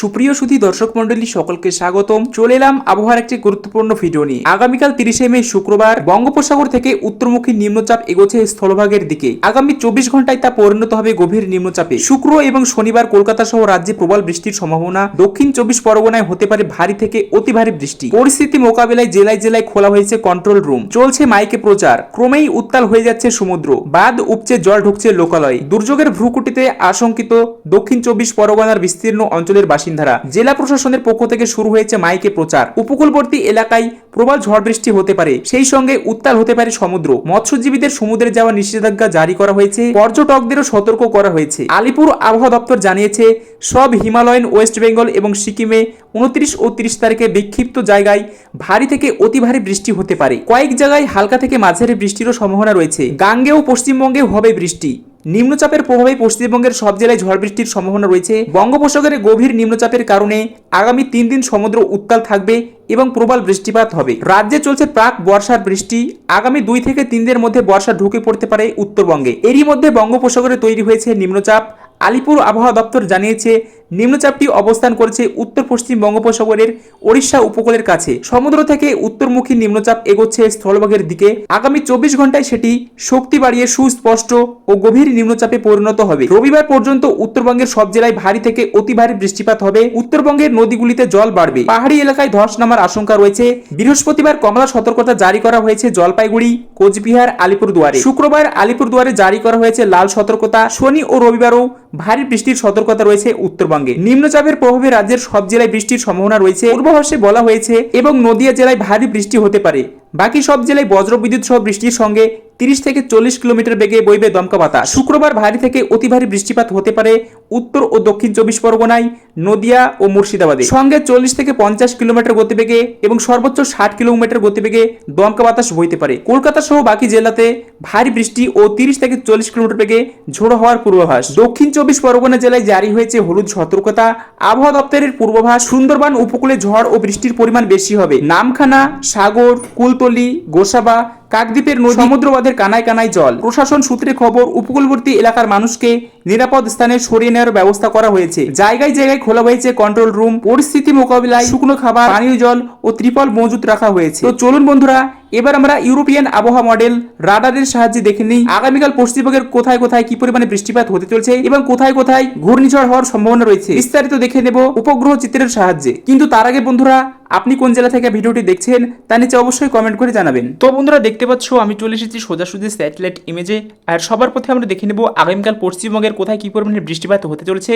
সুপ্রিয় সুধী দর্শক মন্ডলী সকলকে স্বাগতম। চলে এলাম আবহাওয়ার একটি গুরুত্বপূর্ণ ভিডিও নিয়ে। আগামীকাল তিরিশে মে, শুক্রবার বঙ্গোপসাগর থেকে উত্তরমুখী নিম্নচাপ এগোচ্ছে স্থলভাগের দিকে। আগামী চব্বিশ ঘন্টায় তা পরিণত হবে গভীর নিম্নচাপে। শুক্র এবং শনিবার কলকাতা সহ রাজ্যে প্রবল বৃষ্টির সম্ভাবনা। দক্ষিণ চব্বিশ পরগনায় হতে পারে ভারী থেকে অতি ভারী বৃষ্টি। পরিস্থিতি মোকাবেলায় জেলায় জেলায় খোলা হয়েছে কন্ট্রোল রুম চলছে মাইকে প্রচার। ক্রমেই উত্তাল হয়ে যাচ্ছে সমুদ্র। বাদ উপচে জল ঢুকছে লোকালয়ে। দুর্যোগের ভ্রুকুটিতে আশঙ্কিত দক্ষিণ চব্বিশ পরগনার বিস্তীর্ণ অঞ্চলের বাসিন্দারা। জেলা প্রশাসনের পক্ষ থেকে শুরু হয়েছে মাইকে প্রচার। উপকূলবর্তী এলাকায় প্রবল ঝড় বৃষ্টি হতে পারে। সেই সঙ্গে উত্তাল হতে পারে সমুদ্র। মৎস্যজীবীদের সমুদ্রে যাওয়া নিষেধাজ্ঞা জারি করা হয়েছে। পর্যটকদেরও সতর্ক করা হয়েছে। আলিপুর আবহাওয়া দপ্তর জানিয়েছে, সব হিমালয়ান, ওয়েস্ট বেঙ্গল এবং সিকিমে উনত্রিশ ও তিরিশ তারিখে বিক্ষিপ্ত জায়গায় ভারী থেকে অতি ভারী বৃষ্টি হতে পারে। কয়েক জায়গায় হালকা থেকে মাঝারি বৃষ্টিরও সম্ভাবনা রয়েছে। গাঙ্গে ও পশ্চিমবঙ্গে হবে বৃষ্টি। নিম্নচাপের প্রভাবে পশ্চিমবঙ্গের সব জেলায় ঝড় বৃষ্টির সম্ভাবনা রয়েছে। বঙ্গোপসাগরে গভীর নিম্নচাপের কারণে আগামী তিন দিন সমুদ্র উত্তাল থাকবে এবং প্রবল বৃষ্টিপাত হবে। রাজ্যে চলছে প্রাক বর্ষার বৃষ্টি। আগামী দুই থেকে তিন দিনের মধ্যে বর্ষা ঢুকে পড়তে পারে উত্তরবঙ্গে। এরই মধ্যে বঙ্গোপসাগরে তৈরি হয়েছে নিম্নচাপ। আলিপুর আবহাওয়া দপ্তর জানিয়েছে নিম্নচাপটি অবস্থান করেছে উত্তর পশ্চিম বঙ্গোপসাগরের ওড়িশা উপকূলের কাছে। সমুদ্র থেকে উত্তরমুখী নিম্নচাপ এগোচ্ছে স্থলভাগের দিকে। আগামী চব্বিশ ঘন্টায় সেটি শক্তি বাড়িয়ে সুস্পষ্ট ও গভীর নিম্নচাপে পরিণত হবে। রবিবার পর্যন্ত উত্তরবঙ্গের সব জেলায় ভারী থেকে অতি ভারী বৃষ্টিপাত হবে। উত্তরবঙ্গের নদীগুলিতে জল বাড়বে। পাহাড়ি এলাকায় ধস নামার আশঙ্কা রয়েছে। বৃহস্পতিবার কমলা সতর্কতা জারি করা হয়েছে জলপাইগুড়ি, কোচবিহার, আলিপুরদুয়ারে। শুক্রবার আলিপুরদুয়ারে জারি করা হয়েছে লাল সতর্কতা। শনি ও রবিবারও ভারী বৃষ্টির সতর্কতা রয়েছে উত্তরবঙ্গে। নিম্নচাপের প্রভাবে রাজ্যের সব জেলায় বৃষ্টির সম্ভাবনা রয়েছে। পূর্বাভাসে বলা হয়েছে, এবং নদিয়া জেলায় ভারী বৃষ্টি হতে পারে। বাকি সব জেলায় বজ্রবিদ্যুৎ সহ বৃষ্টির সঙ্গে তিরিশ থেকে চল্লিশ কিলোমিটার বেগে বইবে দমকা বাতাস। শুক্রবার ভারী থেকে অতি ভারী বৃষ্টিপাত হতে পারে উত্তর ও দক্ষিণ চব্বিশ পরগনায়, নদিয়া ও মুর্শিদাবাদে। সঙ্গে চল্লিশ থেকে পঞ্চাশ কিলোমিটার গতিবেগে এবং সর্বোচ্চ ষাট কিলোমিটার গতিবেগে দমকা বাতাস বইতে পারে। কলকাতা সহ বাকি জেলাতে ভারী বৃষ্টি ও তিরিশ থেকে চল্লিশ কিলোমিটার বেগে ঝোড়ো হওয়ার পূর্বাভাস। দক্ষিণ চব্বিশ পরগনা জেলায় জারি হয়েছে হলুদ সতর্কতা। আবহাওয়া দপ্তরের পূর্বাভাস, সুন্দরবন উপকূলে ঝড় ও বৃষ্টির পরিমাণ বেশি হবে। নামখানা, সাগর কুলতলি গোসাবা কাকদ্বীপের নদী সমুদ্র বাঁধের কানায় কানায় জল। প্রশাসন সূত্রে খবর উপকূলবর্তী এলাকার মানুষকে নিরাপদ স্থানে সরিয়ে নেওয়ার ব্যবস্থা করা হয়েছে। জায়গায় জায়গায় খোলা হয়েছে কন্ট্রোল রুম পরিস্থিতি মোকাবিলায় শুকনো খাবার পানীয় জল ও ত্রিপল মজুত রাখা হয়েছে। তো চলুন বন্ধুরা এবার আমরা ইউরোপিয়ান আবহাওয়া মডেল রাডারের সাহায্যে দেখে নিই আগামীকাল পশ্চিমবঙ্গের কোথায় কোথায় কি পরিমাণে বৃষ্টিপাত হতে চলছে এবং কোথায় কোথায় ঘূর্ণিঝড় হওয়ার সম্ভাবনা রয়েছে। বিস্তারিত দেখে নেব উপগ্রহ চিত্রের সাহায্যে। কিন্তু তার আগে বন্ধুরা আপনি কোন জেলা থেকে ভিডিওটি দেখছেন তা নিচে অবশ্যই কমেন্ট করে জানাবেন। তো বন্ধুরা দেখতে পাচ্ছ, আমি চলে এসেছি সোজাসুজি স্যাটেলাইট ইমেজে আর সবার প্রথমে আমরা দেখে নেব আগামীকাল পশ্চিমবঙ্গের কোথায় কী পরিমাণে বৃষ্টিপাত হতে চলেছে।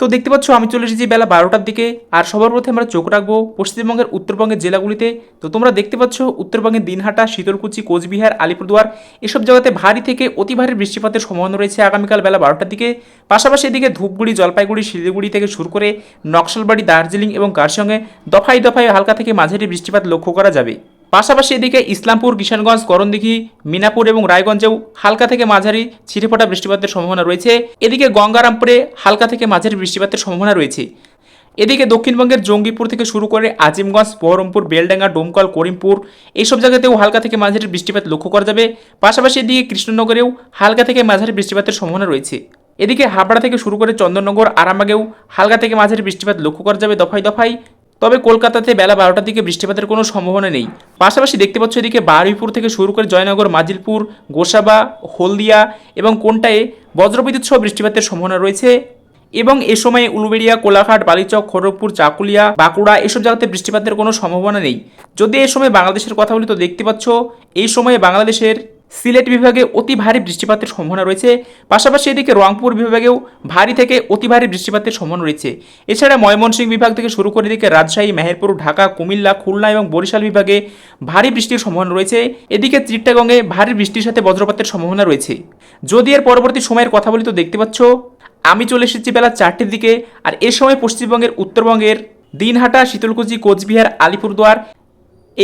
তো দেখতে পাচ্ছ, আমি চলে এসেছি বেলা বারোটার দিকে। আর সবার প্রথমে আমরা চোখ রাখব পশ্চিমবঙ্গের উত্তরবঙ্গের জেলাগুলিতে। তো তোমরা দেখতে পাচ্ছ, উত্তরবঙ্গের দিনহাটা, শীতলকুচি, কোচবিহার, আলিপুরদুয়ার, এসব জায়গাতে ভারী থেকে অতি ভারী বৃষ্টিপাতের সম্ভাবনা রয়েছে আগামীকাল বেলা বারোটার দিকে। পাশাপাশি এদিকে ধূপগুড়ি, জলপাইগুড়ি, শিলিগুড়ি থেকে শুরু করে নকশালবাড়ি, দার্জিলিং এবং কারসঙ্গে দফায় দফায় হালকা থেকে মাঝারি বৃষ্টিপাত লক্ষ্য করা যাবে। পাশাপাশি এদিকে ইসলামপুর, কিষানগঞ্জ, করণদিঘি, মিনাপুর এবং রায়গঞ্জেও হালকা থেকে মাঝারি ছিটেফোঁটা বৃষ্টিপাতের সম্ভাবনা রয়েছে। এদিকে গঙ্গারামপুরে হালকা থেকে মাঝারি বৃষ্টিপাতের সম্ভাবনা রয়েছে। এদিকে দক্ষিণবঙ্গের জঙ্গিপুর থেকে শুরু করে আজিমগঞ্জ, বহরমপুর, বেলডাঙ্গা, ডোমকল, করিমপুর, এইসব জায়গাতেও হালকা থেকে মাঝারি বৃষ্টিপাত লক্ষ্য করা যাবে। পাশাপাশি এদিকে কৃষ্ণনগরেও হালকা থেকে মাঝারি বৃষ্টিপাতের সম্ভাবনা রয়েছে। এদিকে হাবড়া থেকে শুরু করে চন্দননগর, আরামবাগেও হালকা থেকে মাঝারি বৃষ্টিপাত লক্ষ্য করা যাবে দফায় দফায়। তবে কলকাতাতে বেলা বারোটার দিকে বৃষ্টিপাতের কোনো সম্ভাবনা নেই। পাশাপাশি দেখতে পাচ্ছ এদিকে বারুইপুর থেকে শুরু করে জয়নগর, মাজিলপুর, গোসাবা, হলদিয়া এবং কোনটায় বজ্রবিদ্যুৎ সহ বৃষ্টিপাতের সম্ভাবনা রয়েছে এবং এ সময় উলুবেড়িয়া, কোলাঘাট, বালিচক, খড়গপুর, চাকুলিয়া, বাঁকুড়া এসব জায়গাতে বৃষ্টিপাতের কোনো সম্ভাবনা নেই। যদি এ সময় বাংলাদেশের কথা বলি, তো দেখতে পাচ্ছ এই সময়ে বাংলাদেশের সিলেট বিভাগে অতি ভারী বৃষ্টিপাতের সম্ভাবনা রয়েছে। পাশাপাশি এদিকে রংপুর বিভাগেও ভারী থেকে অতি ভারী বৃষ্টিপাতের সম্ভাবনা রয়েছে। এছাড়া ময়মনসিংহ বিভাগ থেকে শুরু করে এদিকে রাজশাহী, মেহেরপুর, ঢাকা, কুমিল্লা, খুলনা এবং বরিশাল বিভাগে ভারী বৃষ্টির সম্ভাবনা রয়েছে। এদিকে চিট্টাগঙ্গে ভারী বৃষ্টির সাথে বজ্রপাতের সম্ভাবনা রয়েছে। যদি এর পরবর্তী সময়ের কথা বলি তো দেখতে পাচ্ছ, আমি চলে এসেছি বেলা চারটের দিকে। আর এ সময় পশ্চিমবঙ্গের, উত্তরবঙ্গের দিনহাটা, শীতলকুচি, কোচবিহার, আলিপুরদুয়ার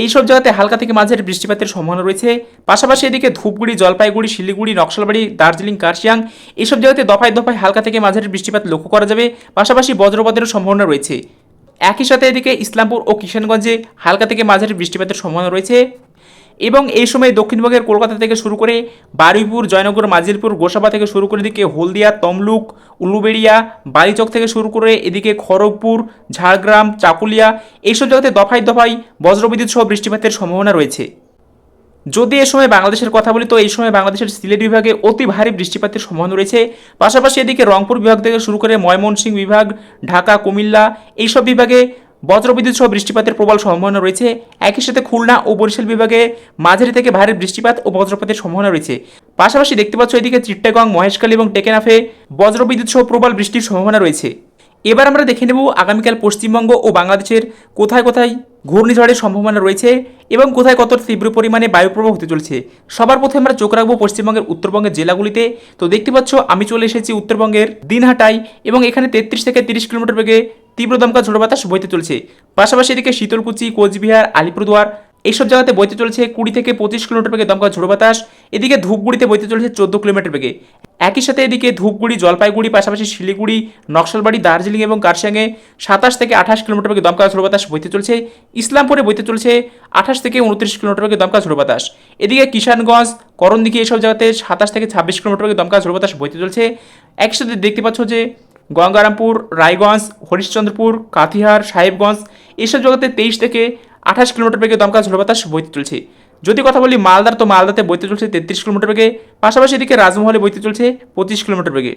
এইসব জায়গাতে হালকা থেকে মাঝারি বৃষ্টিপাতের সম্ভাবনা রয়েছে। পাশাপাশি এদিকে ধূপগুড়ি, জলপাইগুড়ি, শিলিগুড়ি, নকশালবাড়ি, দার্জিলিং, কার্শিয়াং, এইসব জায়গাতে দফায় দফায় হালকা থেকে মাঝারি বৃষ্টিপাত লক্ষ্য করা যাবে। পাশাপাশি বজ্রপাতেরও সম্ভাবনা রয়েছে। একই সাথে এদিকে ইসলামপুর ও কিষানগঞ্জে হালকা থেকে মাঝারি বৃষ্টিপাতের সম্ভাবনা রয়েছে। এবং এই সময় দক্ষিণবঙ্গের কলকাতা থেকে শুরু করে বারুইপুর, জয়নগর, মাজিলপুর, গোসাবা থেকে শুরু করে এদিকে হলদিয়া, তমলুক, উলুবেড়িয়া, বালিচক থেকে শুরু করে এদিকে খড়গপুর, ঝাড়গ্রাম, চাকুলিয়া এইসব জায়গাতে দফায় দফায় বজ্রবিদ্যুৎ সহ বৃষ্টিপাতের সম্ভাবনা রয়েছে। যদি এ সময় বাংলাদেশের কথা বলি, তো এই সময় বাংলাদেশের সিলেট বিভাগে অতি ভারী বৃষ্টিপাতের সম্ভাবনা রয়েছে। পাশাপাশি এদিকে রংপুর বিভাগ থেকে শুরু করে ময়মনসিংহ বিভাগ, ঢাকা, কুমিল্লা এইসব বিভাগে বজ্রবিদ্যুৎ সহ বৃষ্টিপাতের প্রবল সম্ভাবনা রয়েছে। একই সাথে খুলনা ও বরিশাল বিভাগে মাঝারি থেকে ভারী বৃষ্টিপাত ও বজ্রপাতের সম্ভাবনা রয়েছে। পাশাপাশি দেখতে পাচ্ছ এদিকে চিট্টাগং, মহেশখালী এবং টেকেনাফে বজ্রবিদ্যুৎ সহ প্রবল বৃষ্টির সম্ভাবনা রয়েছে। এবার আমরা দেখে নেব আগামীকাল পশ্চিমবঙ্গ ও বাংলাদেশের কোথায় কোথায় ঘূর্ণিঝড়ের সম্ভাবনা রয়েছে এবং কোথায় কত তীব্র পরিমাণে বায়ুপ্রবাহ হতে চলছে। সবার প্রথমে আমরা চোখ রাখব পশ্চিমবঙ্গের উত্তরবঙ্গের জেলাগুলিতে। তো দেখতে পাচ্ছ, আমি চলে এসেছি উত্তরবঙ্গের দিনহাটায় এবং এখানে তেত্রিশ থেকে তিরিশ কিলোমিটার বেগে তীব্র দমকা ঝোড়ো বাতাস বইতে চলছে। পাশাপাশি এদিকে শীতলকুচি, কোচবিহার, আলিপুরদুয়ার এইসব জায়গাতে বইতে চলছে কুড়ি থেকে পঁচিশ কিলোমিটার বেগে দমকা ঝোড়ো বাতাস এদিকে ধূপগুড়িতে বইতে চলছে চোদ্দ কিলোমিটার বেগে। একই সাথে এদিকে ধূপগুড়ি, জলপাইগুড়ি, পাশাপাশি শিলিগুড়ি, নকশালবাড়ি, দার্জিলিং এবং কারসাঙে সাতাশ থেকে আঠাশ কিলোমিটার বেগে দমকা ঝোড়ো বাতাস বইতে চলছে। ইসলামপুরে বইতে চলছে আঠাশ থেকে উনত্রিশ কিলোমিটার বেগে দমকা ঝোড়ো বাতাস এদিকে কিষানগঞ্জ, করণদিঘি এইসব জায়গাতে সাতাশ থেকে ছাব্বিশ কিলোমিটার বেগে দমকা ঝোড়ো বাতাস বইতে চলছে। একই সাথে দেখতে পাচ্ছ যে গঙ্গারামপুর, রায়গঞ্জ, হরিশ্চন্দ্রপুর, কাথিহার, সাহেবগঞ্জ, এইসব জায়গাতে তেইশ থেকে আঠাশ কিলোমিটার বেগে দমকা ঝোড়ো বাতাস বইতে চলছে। যদি কথা বলি মালদার, তো মালদাতে বইতে চলছে তেত্রিশ কিলোমিটার বেগে, পাশাপাশি এদিকে রাজমহলে বইতে চলছে পঁচিশ কিলোমিটার বেগে।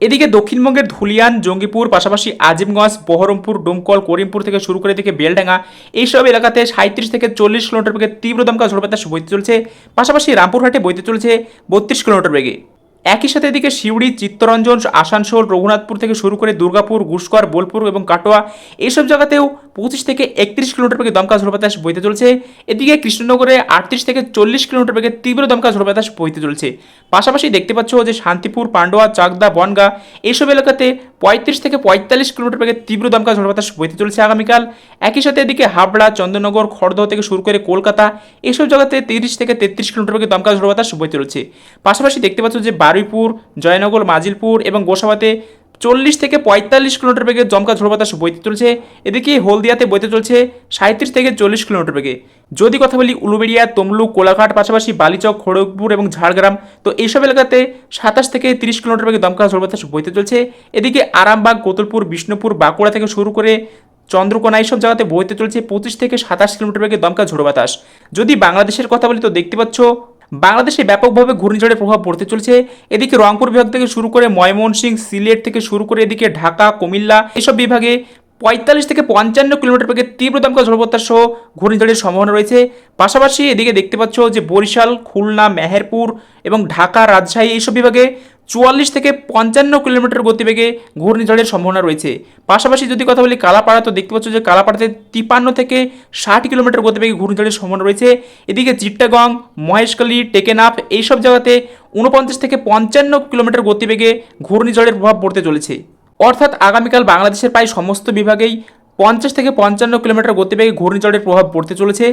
এদিকে দক্ষিণবঙ্গের ধুলিয়ান, জঙ্গিপুর, পাশাপাশি আজিমগঞ্জ, বহরমপুর, ডুমকল, করিমপুর থেকে শুরু করে এদিকে বেলডাঙ্গা, এইসব এলাকাতে সাঁত্রিশ থেকে চল্লিশ কিলোমিটার বেগে তীব্র দমকা ঝোড়ো বাতাস বইতে চলছে। পাশাপাশি রামপুরহাটে বইতে চলছে বত্রিশ কিলোমিটার বেগে। একই সাথে এদিকে শিউড়ি চিত্তরঞ্জন, আসানসোল, রঘুনাথপুর থেকে শুরু করে দুর্গাপুর গুসকর বোলপুর এবং কাটোয়া এইসব জায়গাতেও পঁচিশ থেকে একত্রিশ কিলোমিটার বেগে দমকা ঝোড়ো বাতাস বইতে চলছে। এদিকে কৃষ্ণনগরে আটত্রিশ থেকে চল্লিশ কিলোমিটার বেগে তীব্র দমকা ঝোড়ো বাতাস বইতে চলছে। পাশাপাশি দেখতে পাচ্ছ যে শান্তিপুর, পান্ডোয়া, চাকদা, বনগা এইসব এলাকাতে পঁয়ত্রিশ থেকে পঁয়তাল্লিশ কিলোমিটার বেগে তীব্র দমকা ঝোড়ো বাতাস বইতে চলছে আগামীকাল। একই সাথে এদিকে হাবড়া, চন্দ্রনগর, খড়দহ থেকে শুরু করে কলকাতা এইসব জায়গাতে তিরিশ থেকে তেত্রিশ কিলোমিটার বেগে দমকা ঝোড়ো বাতাস বইতে চলছে। পাশাপাশি দেখতে পাচ্ছ যে বারুইপুর, জয়নগর, মাজিলপুর এবং গোসাবাতে চল্লিশ থেকে পঁয়তাল্লিশ কিলোমিটার বেগে জমকা ঝোড়ো বাতাস বইতে চলছে। এদিকে হলদিয়াতে বইতে চলছে সাঁত্রিশ থেকে চল্লিশ কিলোমিটার বেগে। যদি কথা বলি উলুবেড়িয়া, তমলুক, কোলাঘাট পাশাপাশি বালিচক, খড়গপুর এবং ঝাড়গ্রাম, তো এইসব এলাকাতে সাতাশ থেকে তিরিশ কিলোমিটার বেগে দমকা ঝোড়ো বাতাস বইতে চলছে। এদিকে আরামবাগ কোতুলপুর বিষ্ণুপুর, বাঁকুড়া থেকে শুরু করে চন্দ্রকোনা এইসব জায়গাতে বইতে চলছে পঁচিশ থেকে সাতাশ কিলোমিটার বেগে দমকা ঝোড়ো বাতাস যদি বাংলাদেশের কথা বলি, তো দেখতে পাচ্ছ বাংলাদেশে ব্যাপকভাবে ঘূর্ণিঝড়ের প্রভাব পড়তে চলছে। এদিকে রংপুর বিভাগ থেকে শুরু করে ময়মনসিংহ, সিলেট থেকে শুরু করে এদিকে ঢাকা, কুমিল্লা এসব বিভাগে পঁয়তাল্লিশ থেকে পঞ্চান্ন কিলোমিটার বেগে তীব্র দমকা ঝড়বত্তা সহ ঘূর্ণিঝড়ের সম্ভাবনা রয়েছে। পাশাপাশি এদিকে দেখতে পাচ্ছ যে বরিশাল, খুলনা, মেহেরপুর এবং ঢাকা, রাজশাহী এইসব বিভাগে চুয়াল্লিশ থেকে পঞ্চান্ন কিলোমিটার গতিবেগে ঘূর্ণিঝড়ের সম্ভাবনা রয়েছে। পাশাপাশি যদি কথা বলি কালাপাড়া, তো দেখতে পাচ্ছ যে কালাপাড়াতে তিপান্ন থেকে ষাট কিলোমিটার গতিবেগে ঘূর্ণিঝড়ের সম্ভাবনা রয়েছে। এদিকে চিট্টাগং মহেশখালী, টেকেনাফ এইসব জায়গাতে উনপঞ্চাশ থেকে পঞ্চান্ন কিলোমিটার গতিবেগে ঘূর্ণিঝড়ের প্রভাব পড়তে চলেছে। অর্থাৎ আগামীকাল বাংলাদেশের প্রায় সমস্ত বিভাগেই পঞ্চাশ থেকে পঞ্চান্ন কিলোমিটার গতিবেগে ঘূর্ণিঝড়ের প্রভাব পড়তে চলেছে।